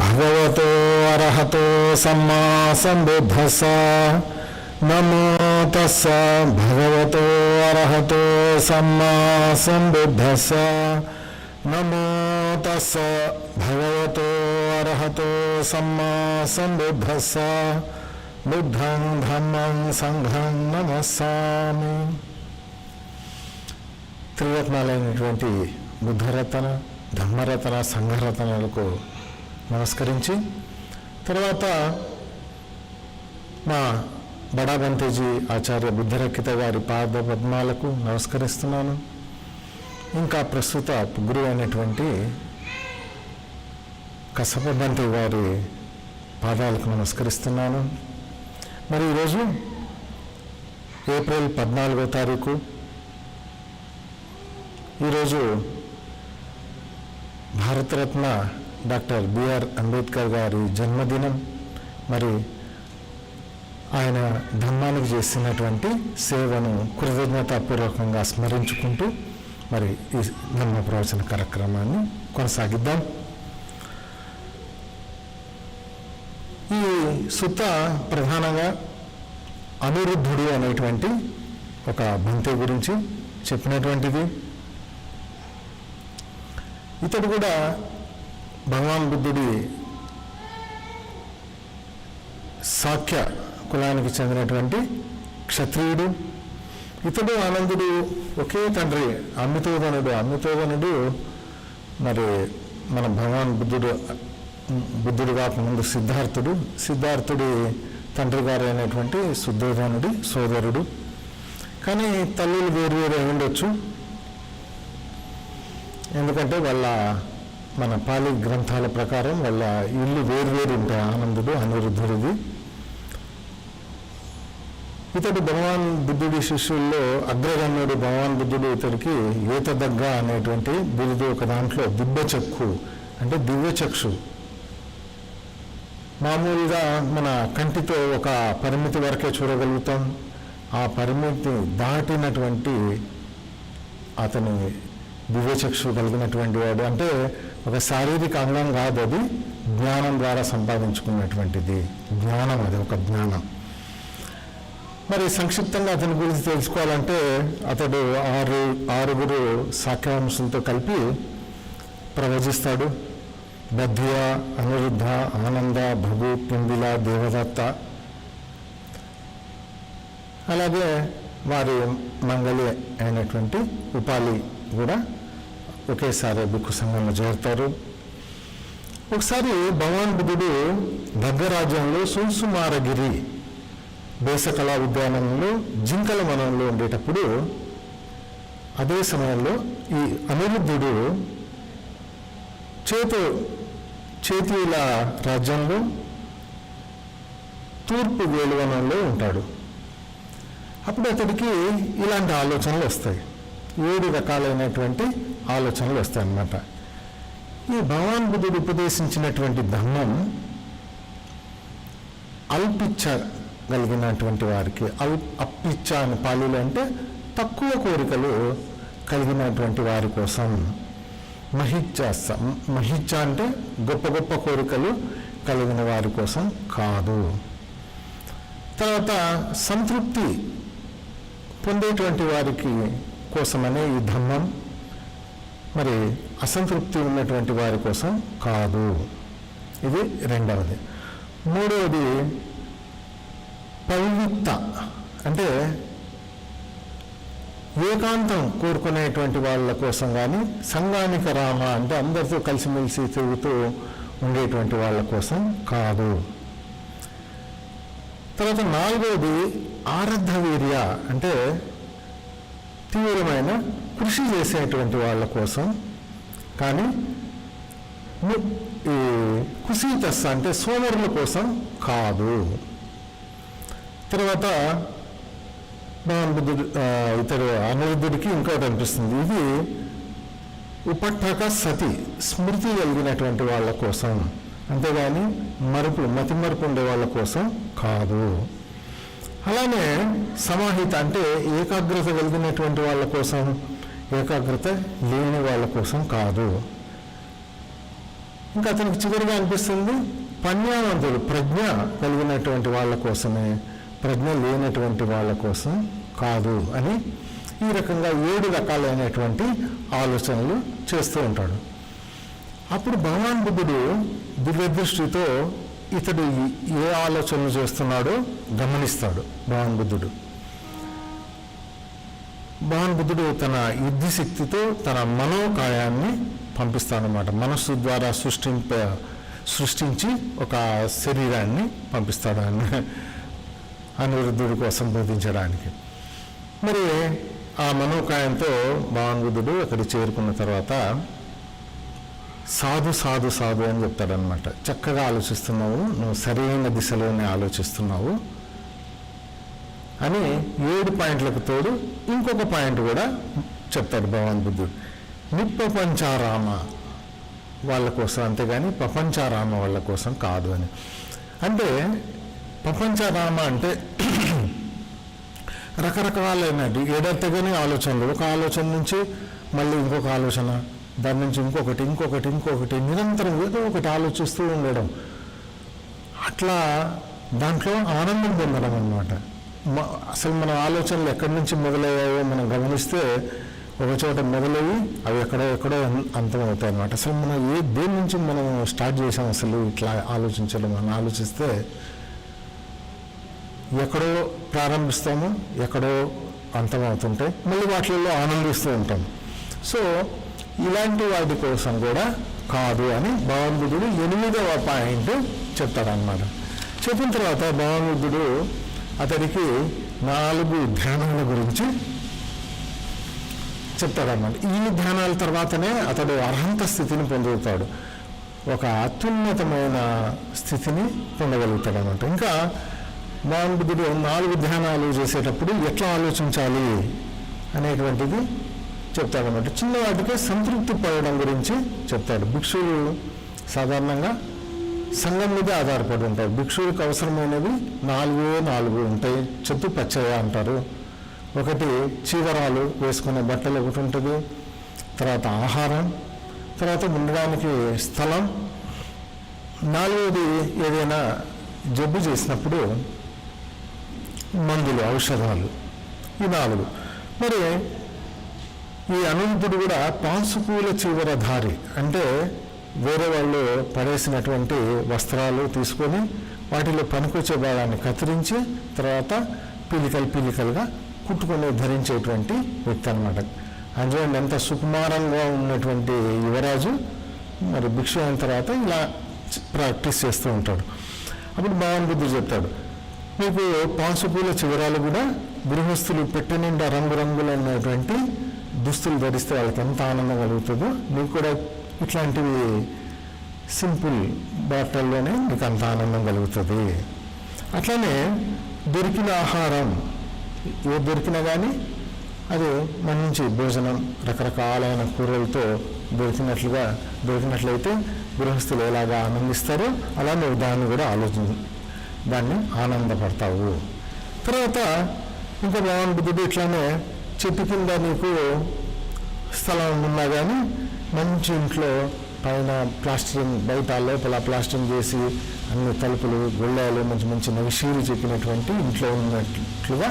భగవతో అర్హతో సమ్మా సంబుద్ధస్స నమో తస్స భగవతో అర్హతో సమ్మా సంబుద్ధస్స నమో తస్స భగవతో అర్హతో సమ్మా సంబుద్ధస్స బుద్ధం ధమ్మం సంఘం నమస్సామి త్రిరత్నాలైనటువంటి బుద్ధరత్న ధర్మరత్న సంఘరత్నాలకు నమస్కరించి. తర్వాత మా బడాబంతేజీ ఆచార్య బుద్ధరక్కిత గారి పాద పద్మాలకు నమస్కరిస్తున్నాను. ఇంకా ప్రస్తుత గురువు అయినటువంటి కసపబంతి గారి పాదాలకు నమస్కరిస్తున్నాను. మరి ఈరోజు ఏప్రిల్ పద్నాలుగో తారీఖు ఈరోజు భారతరత్న డాక్టర్ బిఆర్ అంబేద్కర్ గారి జన్మదినం. మరి ఆయన ధర్మానికి చేసినటువంటి సేవను కృతజ్ఞతాపూర్వకంగా స్మరించుకుంటూ మరి ఈ ధర్మ ప్రవచన కార్యక్రమాన్ని కొనసాగిద్దాం. ఈ సుత ప్రధానంగా అనిరుద్ధుడు అనేటువంటి ఒక బంతి గురించి చెప్పినటువంటిది. ఇతడు కూడా భగవాన్ బుద్ధుడి సాఖ్య కులానికి చెందినటువంటి క్షత్రియుడు. ఇతడు ఆనందుడు ఒకే తండ్రి అమితోదనుడు. అమితోదనుడు మరి మన భగవాన్ బుద్ధుడు బుద్ధుడు కాకముందు సిద్ధార్థుడు. సిద్ధార్థుడి తండ్రి గారు అయినటువంటి శుద్ధోధనుడి సోదరుడు. కానీ తల్లులు వేరు వేరు ఉండొచ్చు. ఎందుకంటే వాళ్ళ మన పాలి గ్రంథాల ప్రకారం వాళ్ళ ఇల్లు వేరువేరు ఉంటాయి. ఆనందుడు అనిరుద్ధుడిది. ఇతడు భగవాన్ బుద్ధుడి శిష్యుల్లో అగ్రగణ్యుడు భగవాన్ బుద్ధుడు ఇతడికి ఏతదగ్గ అనేటువంటి బిరుదు ఒక దాంట్లో దివ్య చక్కు అంటే దివ్య చక్షు మామూలుగా మన కంటితో ఒక పరిమితి వరకే చూడగలుగుతాం. ఆ పరిమితి దాటినటువంటి అతని దివ్యచక్షు కలిగినటువంటి వాడు. అంటే ఒక శారీరక అంగం కాదు అది. జ్ఞానం ద్వారా సంపాదించుకున్నటువంటిది. జ్ఞానం అది ఒక జ్ఞానం. మరి సంక్షిప్తంగా అతని గురించి తెలుసుకోవాలంటే అతడు ఆరు ఆరుగురు సాఖ్యవంశులతో కలిపి ప్రవచిస్తాడు. బద్య అనిరుద్ధ ఆనంద భగు పిండిల దేవదత్త. అలాగే వారి మంగళి అయినటువంటి ఉపాలి కూడా ఒకేసారి దుఃఖ సంఘంలో చేరుతారు. ఒకసారి భగవాన్ బుద్ధుడు భగ్గరాజ్యంలో సుంసుమారగిరి దేశకళా ఉద్యానంలో జింకల వనంలో ఉండేటప్పుడు అదే సమయంలో ఈ అనిరుద్ధుడు చేతు చేతుల రాజ్యంలో తూర్పు వేలువనంలో ఉంటాడు. అప్పుడు అతడికి ఇలాంటి ఆలోచనలు వస్తాయి. ఏడు రకాలైనటువంటి ఆలోచనలు వస్తాయి అన్నమాట ఈ భగవాన్ బుద్ధుడు ఉపదేశించినటువంటి ధర్మం అల్పించగలిగినటువంటి వారికి అల్ అప్పిచ్చ అని పాలీలు అంటే తక్కువ కోరికలు కలిగినటువంటి వారి కోసం మహిచ్చ మహిచ్చ అంటే గొప్ప గొప్ప కోరికలు కలిగిన వారి కోసం కాదు. తర్వాత సంతృప్తి పొందేటువంటి వారికి కోసమనే ఈ ధర్మం. మరి అసంతృప్తి ఉన్నటువంటి వారి కోసం కాదు. ఇది రెండవది. మూడవది పవిత్త అంటే ఏకాంతం కోరుకునేటువంటి వాళ్ళ కోసం కానీ సంఘానిక రామ అంటే అందరితో కలిసిమెలిసి తిరుగుతూ ఉండేటువంటి వాళ్ళ కోసం కాదు. తర్వాత నాలుగవది ఆరద్ధ వీర్య అంటే తీవ్రమైన కృషి చేసేటువంటి వాళ్ళ కోసం. కానీ ఈ కుసీతస్ అంటే సోమరుల కోసం కాదు. తర్వాత భగవాన్ బుద్ధుడు ఆ, ఇతడు అనిరుద్ధుడికి ఇంకోటి అనిపిస్తుంది ఇది ఉపట్టక సతి స్మృతి కలిగినటువంటి వాళ్ళ కోసం. అంతేగాని మరుపు మతి మరుపు ఉండే వాళ్ళ కోసం కాదు. అలానే సమాహిత అంటే ఏకాగ్రత కలిగినటువంటి వాళ్ళ కోసం ఏకాగ్రత లేని వాళ్ళ కోసం కాదు. ఇంకా అతనికి చివరిగా అనిపిస్తుంది పన్యావంతుడు ప్రజ్ఞ కలిగినటువంటి వాళ్ళ కోసమే ప్రజ్ఞ లేనటువంటి వాళ్ళ కోసం కాదు అని ఈ రకంగా ఏడు రకాలైనటువంటి ఆలోచనలు చేస్తూ ఉంటాడు. అప్పుడు భగవాన్ బుద్ధుడు దివ్యదృష్టితో ఇతడు ఏ ఆలోచనలు చేస్తున్నాడో గమనిస్తాడు భగవాన్ బుద్ధుడు భగవాన్ బుద్ధుడు తన యుద్ధ శక్తితో తన మనోకాయాన్ని పంపిస్తాడనమాట మనస్సు ద్వారా సృష్టింప సృష్టించి ఒక శరీరాన్ని పంపిస్తాడు ఆయన. అనిరుద్ధుడి కోసం బోధించడానికి. మరి ఆ మనోకాయంతో భగవాన్ బుద్ధుడు అక్కడ చేరుకున్న తర్వాత సాధు సాధు సాధు అని చెప్తాడనమాట చక్కగా ఆలోచిస్తున్నావు నువ్వు సరైన దిశలోనే ఆలోచిస్తున్నావు. అని ఏడు పాయింట్లకు తోడు ఇంకొక పాయింట్ కూడా చెప్తాడు భగవాన్ బుద్ధుడు. నిప్పపంచారామ వాళ్ళ కోసం అంతేగాని ప్రపంచారామ వాళ్ళ కోసం కాదు అని. అంటే ప్రపంచారామ అంటే రకరకాలైన ఏడెత్తగానే ఆలోచనలు. ఒక ఆలోచన నుంచి మళ్ళీ ఇంకొక ఆలోచన. దాని నుంచి ఇంకొకటి ఇంకొకటి ఇంకొకటి నిరంతరం ఏదో ఒకటి ఆలోచిస్తూ ఉండడం. అట్లా దాంట్లో ఆనందం పొందడం అనమాట అసలు మన ఆలోచనలు ఎక్కడి నుంచి మొదలయ్యాయో మనం గమనిస్తే ఒక చోట మొదలయ్యి అవి ఎక్కడో ఎక్కడో అంతమవుతాయి అనమాట అసలు మనం ఏ దేని నుంచి మనం స్టార్ట్ చేసాం అసలు ఇట్లా ఆలోచించడం అని ఆలోచిస్తే ఎక్కడో ప్రారంభిస్తాము ఎక్కడో అంతమవుతుంటాయి మళ్ళీ వాటిల్లో ఆనందిస్తూ ఉంటాం. సో ఇలాంటి వాటి కోసం కూడా కాదు అని భగవంతుడు ఎనిమిదవ పాయింట్ చెప్తాడనమాట చెప్పిన తర్వాత భగవంతుడు అతడికి నాలుగు ధ్యానాల గురించి చెప్తాడన్నమాట. ఈ ధ్యానాల తర్వాతనే అతడు అర్హంత స్థితిని పొందుతాడు. ఒక అత్యున్నతమైన స్థితిని పొందగలుగుతాడు అనమాట ఇంకా బుద్ధుడు నాలుగు ధ్యానాలు చేసేటప్పుడు ఎట్లా ఆలోచించాలి అనేటువంటిది చెప్తాడనమాట చిన్నవాటికే సంతృప్తి పడడం గురించి చెప్తాడు. భిక్షువులు సాధారణంగా సంఘం మీద ఆధారపడి ఉంటారు భిక్షువులకు అవసరమైనవి నాలుగు నాలుగు ఉంటాయి. చెట్టు పచ్చయ అంటారు. ఒకటి చీవరాలు వేసుకునే బట్టలు ఒకటి ఉంటుంది. తర్వాత ఆహారం. తర్వాత ఉండడానికి స్థలం. నాలుగోది ఏదైనా జబ్బు చేసినప్పుడు మందులు ఔషధాలు. ఈ నాలుగు. మరి ఈ అనంతుడు కూడా పాసుపూల చివర దారి అంటే వేరే వాళ్ళు పడేసినటువంటి వస్త్రాలు తీసుకొని వాటిలో పనికొచ్చే భాగాన్ని కత్తిరించి తర్వాత పీలికలు పీలికలుగా కుట్టుకొని ధరించేటువంటి వ్యక్తి అనమాట చూడండి ఎంత సుకుమారంగా ఉన్నటువంటి యువరాజు. మరి భిక్ష అయిన తర్వాత ఇలా ప్రాక్టీస్ చేస్తూ ఉంటాడు. అప్పుడు భగవాన్ బుద్ధుడు చెప్తాడు మీకు పాసుపూల చివరాలు కూడా గృహస్థులు పెట్టె నిండా రంగురంగులైనటువంటి దుస్తులు ధరిస్తే వాళ్ళకి ఎంత ఆనందం కలుగుతుందో. మీకు కూడా ఇట్లాంటివి సింపుల్ బాటల్లోనే మీకు అంత ఆనందం కలుగుతుంది. అట్లనే దొరికిన ఆహారం ఏ దొరికినా కానీ అది మంచి భోజనం రకరకాలైన కూరలతో దొరికినట్లుగా దొరికినట్లయితే గృహస్థులు ఎలాగా ఆనందిస్తారో అలా నువ్వు దాన్ని కూడా ఆలోచన దాన్ని ఆనందపడతావు. తర్వాత ఇంకా భగవాన్ బుద్ధుడు ఇట్లానే చెట్టు కింద నీకు స్థలం ఉన్నా కానీ మంచి ఇంట్లో పైన ప్లాస్టరింగ్ బయట లోపల ప్లాస్టరింగ్ చేసి అన్ని తలుపులు గుళ్ళాలు మంచి మంచి నవిషీలు చెప్పినటువంటి ఇంట్లో ఉన్నట్లుగా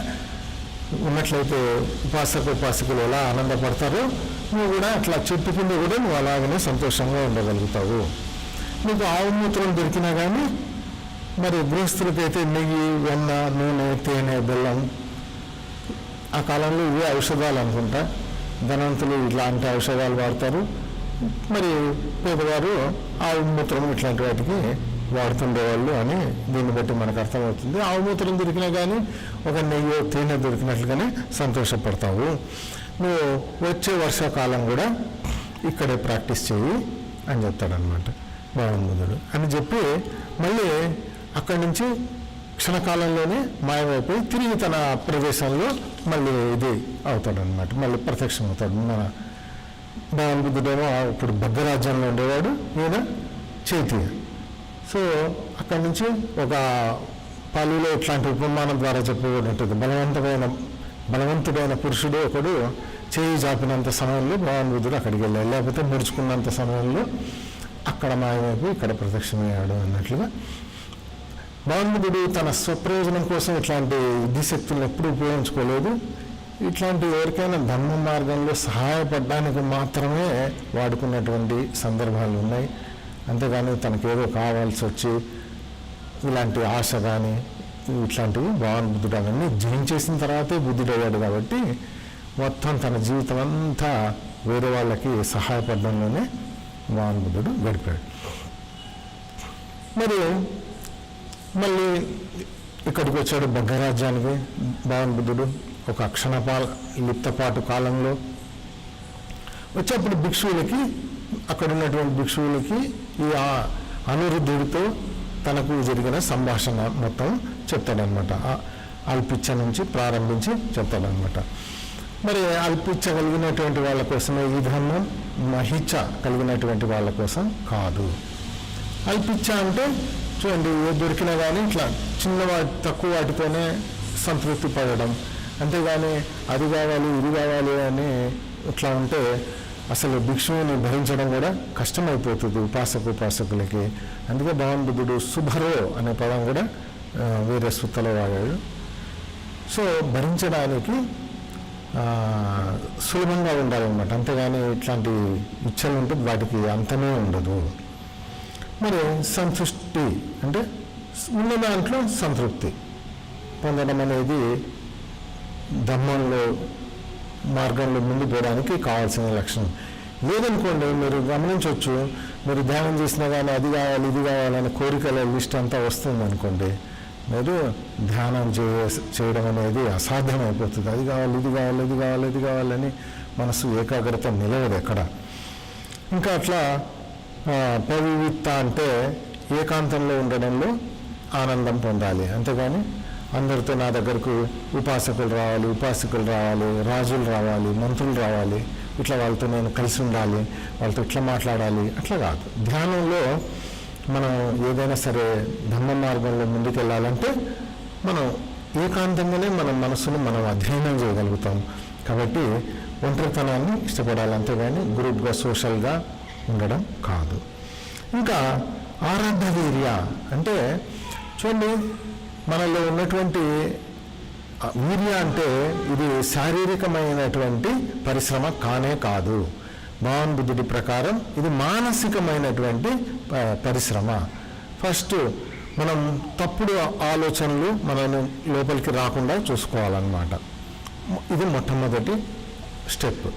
ఉన్నట్లయితే ఉపాసక ఉపాసకులు ఎలా ఆనందపడతారో నువ్వు కూడా అట్లా చెట్టు కింద కూడా నువ్వు అలాగనే సంతోషంగా ఉండగలుగుతావు. నీకు ఆవు మూత్రం దొరికినా కానీ మరి గృహస్థులకైతే నెయ్యి వెన్న నూనె తేనె బెల్లం ఆ కాలంలో ఇవే ఔషధాలు అనుకుంటా. ధనవంతులు ఇట్లాంటి ఔషధాలు వాడతారు. మరి పేదవారు ఆవు మూత్రం ఇట్లాంటి వాటికి వాడుతుండేవాళ్ళు అని దీన్ని బట్టి మనకు అర్థమవుతుంది. ఆవు మూత్రం దొరికినా కానీ ఒక నెయ్యి తేనె దొరికినట్లుగానే సంతోషపడతావు. నువ్వు వచ్చే వర్షాకాలం కూడా ఇక్కడే ప్రాక్టీస్ చేయి అని చెప్తాడనమాట బాగుందుడు అని చెప్పి మళ్ళీ అక్కడి నుంచి క్షణకాలంలోనే మాయమైపోయి తిరిగి తన ప్రదేశంలో మళ్ళీ ఇది అవుతాడనమాట మళ్ళీ ప్రత్యక్షం అవుతాడు. మన భగవాన్ ఇప్పుడు భద్రరాజ్యంలో ఉండేవాడు ఈయన చైతన్య. సో అక్కడి నుంచి ఒక పాలిలో ఇట్లాంటి ఉపమానం ద్వారా చెప్పబడి ఉంటుంది. బలవంతమైన బలవంతుడైన పురుషుడు ఒకడు చేయి చాపినంత సమయంలో భగవాన్ అక్కడికి వెళ్ళాడు. లేకపోతే ముడుచుకున్నంత సమయంలో అక్కడ మాయమైపు ఇక్కడ ప్రత్యక్షమయ్యాడు అన్నట్లుగా మన్మధుడు తన స్వప్రయోజనం కోసం ఇట్లాంటి విద్యుశక్తులను ఎప్పుడూ ఉపయోగించుకోలేదు. ఇట్లాంటి ఎవరికైనా ధర్మ మార్గంలో సహాయపడడానికి మాత్రమే వాడుకున్నటువంటి సందర్భాలు ఉన్నాయి. అంతేగాని తనకేదో కావాల్సి వచ్చి ఇలాంటి ఆశ కానీ ఇట్లాంటివి భగవాన్ బుద్ధుడు అవన్నీ జయించేసిన తర్వాతే బుద్ధుడు అయ్యాడు కాబట్టి మొత్తం తన జీవితం అంతా వేరే వాళ్ళకి సహాయపడడంలోనే భగవాన్ బుద్ధుడు గడిపాడు. మరి మళ్ళీ ఇక్కడికి వచ్చాడు భగ్గరాజ్యానికి భగవాన్ బుద్ధుడు. ఒక క్షణపాల లిప్తపాటు కాలంలో. వచ్చేప్పుడు భిక్షువులకి అక్కడ ఉన్నటువంటి భిక్షువులకి ఈ ఆ- అనిరుద్ధుడితో తనకు జరిగిన సంభాషణ మొత్తం చెప్తాడనమాట అల్పిచ్చ నుంచి ప్రారంభించి చెప్తాడనమాట మరి అల్పించగలిగినటువంటి వాళ్ళ కోసమే ఈ ధర్మం మహిచ కలిగినటువంటి వాళ్ళ కోసం కాదు. అల్పిచ్చ అంటే చూడండి ఏ దొరికినా కానీ ఇట్లా చిన్న వాటి తక్కువ వాటితోనే సంతృప్తి పడడం. అంతేగాని అది కావాలి ఇది కావాలి అని ఇట్లా ఉంటే అసలు భిక్షువుని భరించడం కూడా కష్టమైపోతుంది ఉపాసక ఉపాసకులకి. అందుకే భగవాన్ బుద్ధుడు శుభరో అనే పదం కూడా వేరే సుత్తలో వాడాడు సో భరించడానికి సులభంగా ఉండాలన్నమాట. అంతేగాని ఇట్లాంటి ఇచ్చలు ఉంటే వాటికి అంతమే ఉండదు. మరి సంతృష్టి అంటే ఉన్న దాంట్లో సంతృప్తి పొందడం అనేది ధర్మంలో మార్గంలో ముందు పోవడానికి కావాల్సిన లక్షణం. లేదనుకోండి మీరు గమనించవచ్చు మీరు ధ్యానం చేసినా కానీ అది కావాలి ఇది కావాలని కోరికల లిస్ట్ అంతా వస్తుంది అనుకోండి మీరు ధ్యానం చేయ చేయడం అనేది అసాధ్యం అయిపోతుంది అది కావాలి ఇది కావాలి ఇది కావాలి ఇది కావాలని మనసు ఏకాగ్రత నిలవదు ఎక్కడ. ఇంకా అట్లా పవివిత్త అంటే ఏకాంతంలో ఉండడంలో ఆనందం పొందాలి. అంతేగాని అందరితో నా దగ్గరకు ఉపాసకులు రావాలి ఉపాసకులు రావాలి రాజులు రావాలి మంత్రులు రావాలి. ఇట్లా వాళ్ళతో నేను కలిసి ఉండాలి వాళ్ళతో ఇట్లా మాట్లాడాలి. అట్లా కాదు. ధ్యానంలో మనం ఏదైనా సరే ధర్మ మార్గంలో ముందుకెళ్ళాలంటే మనం ఏకాంతంగానే మన మనసును మనం అధ్యయనం చేయగలుగుతాం. కాబట్టి ఒంటరితనాన్ని ఇష్టపడాలి. అంతేగాని గ్రూప్గా సోషల్గా ఉండడం కాదు. ఇంకా ఆరాధ వీర్య అంటే చూడండి మనలో ఉన్నటువంటి వీర్య అంటే ఇది శారీరకమైనటువంటి పరిశ్రమ కానే కాదు. భావన్ బుద్ధుడి ప్రకారం ఇది మానసికమైనటువంటి ప- పరిశ్రమ. ఫస్ట్ మనం తప్పుడు ఆలోచనలు మనను లోపలికి రాకుండా చూసుకోవాలన్నమాట. ఇది మొట్టమొదటి స్టెప్.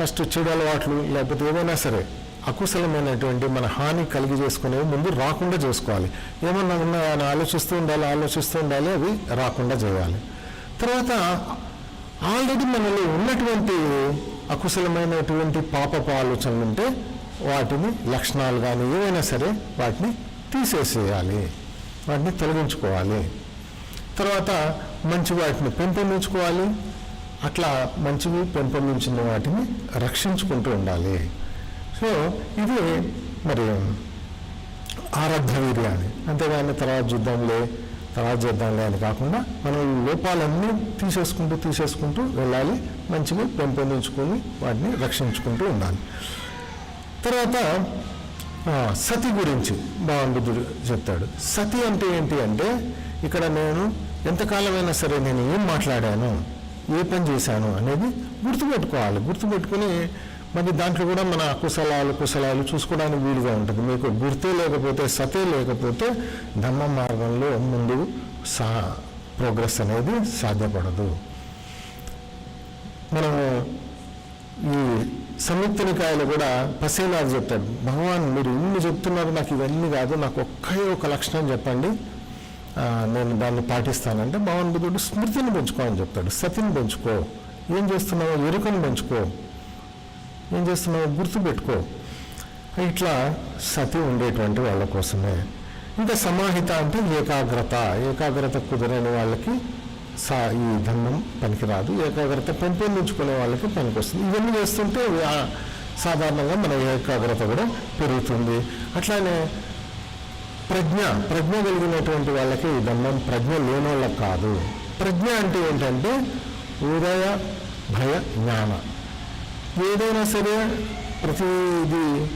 ఫస్ట్ చెడు అలవాట్లు లేకపోతే ఏదైనా సరే అకుశలమైనటువంటి మన హాని కలిగి చేసుకునేవి ముందు రాకుండా చేసుకోవాలి. ఏమన్నా ఉన్నాయని ఆలోచిస్తూ ఉండాలి ఆలోచిస్తూ ఉండాలి అవి రాకుండా చేయాలి. తర్వాత ఆల్రెడీ మనలో ఉన్నటువంటి అకుశలమైనటువంటి పాపపు ఆలోచనలు ఉంటే వాటిని లక్షణాలు కానీ ఏవైనా సరే వాటిని తీసేసేయాలి. వాటిని తొలగించుకోవాలి. తర్వాత మంచి వాటిని పెంపొందించుకోవాలి. అట్లా మంచివి పెంపొందించిన వాటిని రక్షించుకుంటూ ఉండాలి. సో ఇది మరి ఆరాధ వీర్యాన్ని అంతేగాని తర్వాత చూద్దాంలే తర్వాత చేద్దాంలే అని కాకుండా మనం లోపాలన్నీ తీసేసుకుంటూ తీసేసుకుంటూ వెళ్ళాలి మంచిగా పెంపొందించుకొని వాటిని రక్షించుకుంటూ ఉండాలి. తర్వాత సతి గురించి భగవాన్ చెప్తాడు. సతి అంటే ఏంటి అంటే ఇక్కడ నేను ఎంతకాలమైనా సరే నేను ఏం మాట్లాడాను? ఏ పని చేశాను అనేది గుర్తుపెట్టుకోవాలి. గుర్తుపెట్టుకుని మరి దాంట్లో కూడా మన కుశలాలు కుశలాలు చూసుకోవడానికి వీలుగా ఉంటుంది. మీకు గుర్తే లేకపోతే సతే లేకపోతే ధర్మ మార్గంలో ముందు సా ప్రోగ్రెస్ అనేది సాధ్యపడదు. మనము ఈ సంయుక్త నికాయలు కూడా పసేనాథ్ చెప్తాడు భగవాన్ మీరు ఇన్ని చెప్తున్నారు నాకు ఇవన్నీ కాదు నాకు ఒక్కే ఒక లక్షణం చెప్పండి. నేను దాన్ని పాటిస్తానంటే భగవాన్ బుద్ధుడు స్మృతిని పెంచుకో అని చెప్తాడు. సతిని పెంచుకో. ఏం చేస్తున్నావో? ఎరుకను పెంచుకో. ఏం చేస్తున్నావో? గుర్తు పెట్టుకో. ఇట్లా సతి ఉండేటువంటి వాళ్ళ కోసమే. ఇంకా సమాహిత అంటే ఏకాగ్రత. ఏకాగ్రత కుదరని వాళ్ళకి సా ఈ ధర్మం పనికిరాదు. ఏకాగ్రత పెంపొందించుకునే వాళ్ళకి పనికొస్తుంది. ఇవన్నీ చేస్తుంటే సాధారణంగా మన ఏకాగ్రత కూడా పెరుగుతుంది. అట్లానే ప్రజ్ఞ ప్రజ్ఞ కలిగినటువంటి వాళ్ళకి ఈ ధర్మం ప్రజ్ఞ లేనోళ్ళకి కాదు. ప్రజ్ఞ అంటే ఏంటంటే ఉదయ భయ జ్ఞాన. ఏదైనా సరే ప్రతిదీ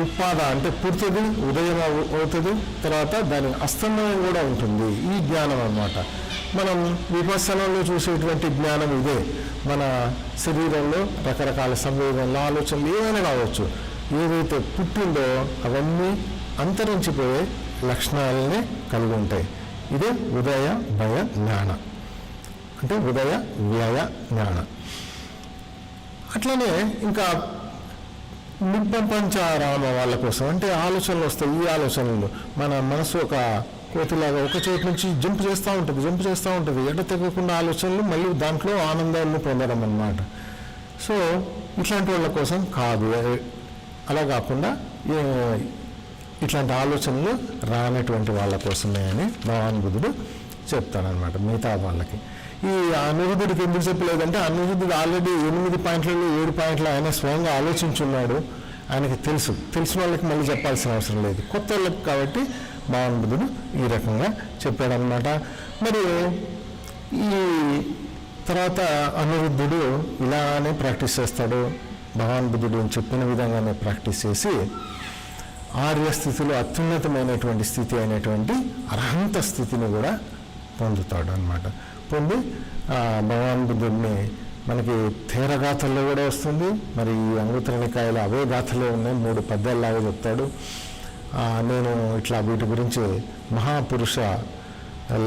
ఉత్పాద అంటే పుడుతుంది ఉదయం అవుతుంది తర్వాత దాని అస్తమయం కూడా ఉంటుంది. ఈ జ్ఞానం అన్నమాట. మనం విపసనంలో చూసేటువంటి జ్ఞానం ఇదే. మన శరీరంలో రకరకాల సంవేదనలు ఆలోచనలు ఏమైనా కావచ్చు. ఏదైతే పుట్టిందో అవన్నీ అంతరించిపోయే లక్షణాలనే కలిగి ఉంటాయి. ఇదే ఉదయ భయ జ్ఞాన. అంటే ఉదయ వ్యయ జ్ఞాన. అట్లనే ఇంకా నిప్పంపంచారామ వాళ్ళ కోసం అంటే ఆలోచనలు వస్తాయి ఈ ఆలోచనలు. మన మనసు ఒక కోతిలాగా ఒక చోటు నుంచి జంప్ చేస్తూ ఉంటుంది జంప్ చేస్తూ ఉంటుంది. ఎడ తెగకుండా ఆలోచనలు మళ్ళీ దాంట్లో ఆనందాన్ని పొందడం అన్నమాట. సో ఇట్లాంటి వాళ్ళ కోసం కాదు. అలా కాకుండా ఏ- ఇట్లాంటి ఆలోచనలు రానటువంటి వాళ్ళ కోసమే అని భగవాన్ బుద్ధుడు చెప్తాడనమాట మిగతా వాళ్ళకి. ఈ అనిరుద్ధుడికి ఎందుకు చెప్పలేదంటే అనిరుద్ధుడు ఆల్రెడీ ఎనిమిది పాయింట్లలో ఏడు పాయింట్లు ఆయన స్వయంగా ఆలోచించున్నాడు ఆయనకి తెలుసు. తెలిసిన వాళ్ళకి మళ్ళీ చెప్పాల్సిన అవసరం లేదు. కొత్త వాళ్ళకి కాబట్టి భగవాన్ బుద్ధుడు ఈ రకంగా చెప్పాడనమాట మరి ఈ తర్వాత అనిరుద్ధుడు ఇలానే ప్రాక్టీస్ చేస్తాడు భగవాన్ బుద్ధుడు చెప్పిన విధంగానే ప్రాక్టీస్ చేసి ఆర్య స్థితిలో అత్యున్నతమైనటువంటి స్థితి అయినటువంటి అర్హంత స్థితిని కూడా పొందుతాడు అనమాట పొంది భగవాన్ బుద్ధుడిని మనకి తీర గాథల్లో కూడా వస్తుంది. మరి ఈ అంగుతరణికాయలు అవే గాథలే ఉన్నాయి. మూడు పద్యాల్లాగా చెప్తాడు. నేను ఇట్లా వీటి గురించి మహాపురుష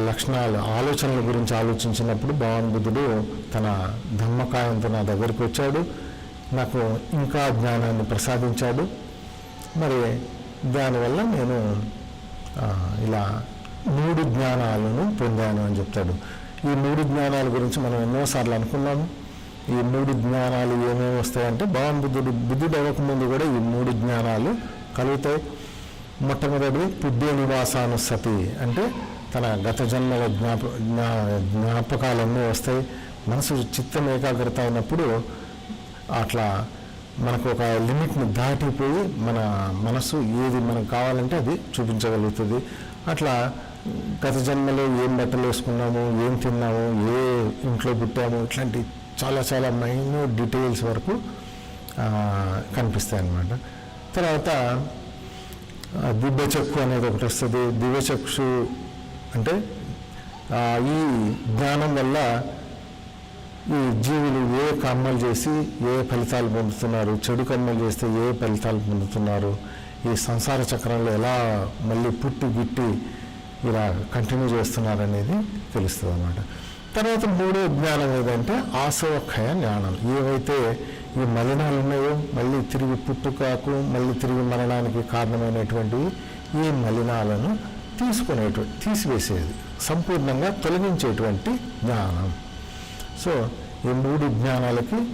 లక్షణాలు ఆలోచనల గురించి ఆలోచించినప్పుడు భగవాన్ బుద్ధుడు తన ధమ్మకాయంతో నా దగ్గరికి వచ్చాడు. నాకు ఇంకా జ్ఞానాన్ని ప్రసాదించాడు. మరి దానివల్ల నేను ఇలా మూడు జ్ఞానాలను పొందాను అని చెప్తాడు. ఈ మూడు జ్ఞానాల గురించి మనం ఎన్నోసార్లు అనుకున్నాము. ఈ మూడు జ్ఞానాలు ఏమేమి వస్తాయంటే భగవాన్ బుద్ధుడు బుద్ధుడు అవ్వకముందు కూడా ఈ మూడు జ్ఞానాలు కలుగుతాయి. మొట్టమొదటి పుణ్య నివాసానుసతి అంటే తన గత జన్మల జ్ఞాప జ్ఞా జ్ఞాపకాలన్నీ వస్తాయి. మనసు చిత్తం ఏకాగ్రత అయినప్పుడు అట్లా మనకు ఒక లిమిట్ని దాటిపోయి మన మనసు ఏది మనకు కావాలంటే అది చూపించగలుగుతుంది. అట్లా గత జన్మలో ఏం బట్టలు వేసుకున్నాము ఏం తిన్నాము ఏ ఇంట్లో పుట్టాము ఇట్లాంటి చాలా చాలా మైన్యూట్ డీటెయిల్స్ వరకు కనిపిస్తాయి అన్నమాట తర్వాత దివ్యచక్షు అనేది ఒకటి వస్తుంది. దివ్యచక్షు అంటే ఈ జ్ఞానం వల్ల ఈ జీవులు ఏ కర్మలు చేసి ఏ ఫలితాలు పొందుతున్నారు చెడు కర్మలు చేస్తే ఏ ఫలితాలు పొందుతున్నారు ఈ సంసార చక్రంలో ఎలా మళ్ళీ పుట్టి గిట్టి ఇలా కంటిన్యూ చేస్తున్నారు అనేది తెలుస్తుంది అన్నమాట తర్వాత మూడో జ్ఞానం ఏదంటే ఆసవక్షయ జ్ఞానం. ఏవైతే ఈ మలినాలు ఉన్నాయో మళ్ళీ తిరిగి పుట్టుకాకు మళ్ళీ తిరిగి మరణానికి కారణమైనటువంటివి ఈ మలినాలను తీసుకునేటువంటి తీసివేసేది. సంపూర్ణంగా తొలగించేటువంటి జ్ఞానం. సో ఈ మూడు జ్ఞానాలకి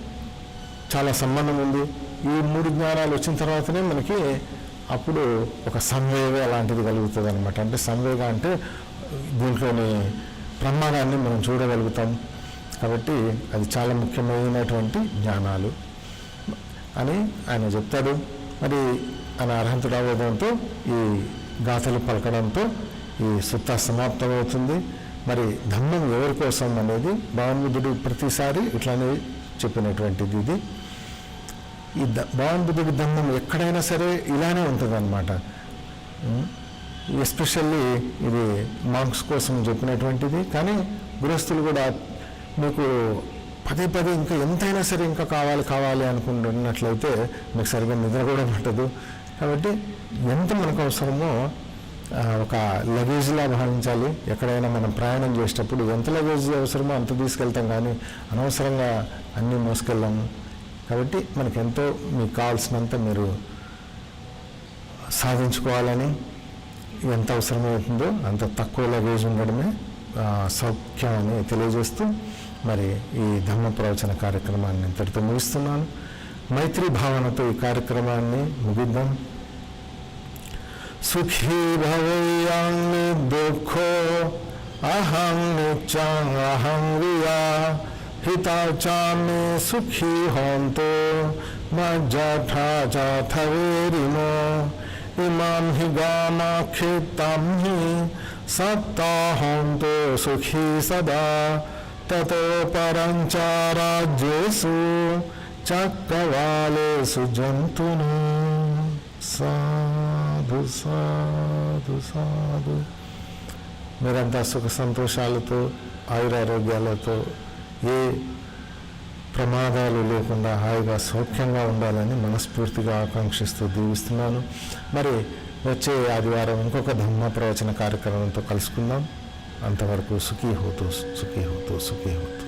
చాలా సంబంధం ఉంది. ఈ మూడు జ్ఞానాలు వచ్చిన తర్వాతనే మనకి అప్పుడు ఒక సంవేగ అలాంటిది కలుగుతుంది అనమాట అంటే సంవేగ అంటే దీంట్లోని ప్రమాణాన్ని మనం చూడగలుగుతాం. కాబట్టి అది చాలా ముఖ్యమైనటువంటి జ్ఞానాలు. అని ఆయన చెప్తాడు. మరి ఆయన అర్హంతుడు అవ్వడంతో ఈ గాథలు పలకడంతో ఈ సుత్త సమాప్తమవుతుంది. మరి ధమ్మం ఎవరి కోసం అనేది భావన్బుద్ధుడు ప్రతిసారి ఇట్లానే చెప్పినటువంటిది ఇది. ఈ ద భగవన్బుద్ధుడి ధమ్మం ఎక్కడైనా సరే ఇలానే ఉంటుందన్నమాట. ఎస్పెషల్లీ ఇది మాంక్స్ కోసం చెప్పినటువంటిది. కానీ గృహస్థులు కూడా మీకు పదే పదే ఇంకా ఎంతైనా సరే ఇంకా కావాలి కావాలి అనుకుంటున్నట్లయితే మీకు సరిగ్గా నిద్ర కూడా పట్టదు. కాబట్టి ఎంత మనకు అవసరమో ఒక లగేజ్లా భావించాలి ఎక్కడైనా మనం ప్రయాణం చేసేటప్పుడు ఎంత లగేజ్ అవసరమో అంత తీసుకెళ్తాం కానీ అనవసరంగా అన్నీ మోసుకెళ్ళాము కాబట్టి మనకు ఎంతో మీకు కావాల్సినంత మీరు సాధించుకోవాలని ఎంత అవసరమవుతుందో అంత తక్కువ లగేజ్ ఉండడమే ఆ, సౌఖ్యం అని తెలియజేస్తూ మరి ఈ ధర్మ ప్రవచన కార్యక్రమాన్ని ఇంతటితో ముగిస్తున్నాను. మైత్రి భావనతో ఈ కార్యక్రమాన్ని ముగిద్దాం. सुखी भवयामि दुःखो। अहम निचाहं रिया। चा मे सुखी हन्तो। मज्जाठा जाथवेरिमो इमां हि गामाक्षिप्तां हि सत्ता हों तो सुखी सदा। ततो परञ्च राज्येषु चक्रवाले जन्तुनु सा। సాధు సాధు సాధు మీరంతా సుఖ సంతోషాలతో ఆయురారోగ్యాలతో ఏ ప్రమాదాలు లేకుండా హాయిగా సౌఖ్యంగా ఉండాలని మనస్ఫూర్తిగా ఆకాంక్షిస్తూ దీవిస్తున్నాను. మరి వచ్చే ఆదివారం ఇంకొక ధర్మ ప్రవచన కార్యక్రమంతో కలుసుకుందాం. అంతవరకు సుఖీ హోతో సుఖీ హోతో సుఖీ హోతో.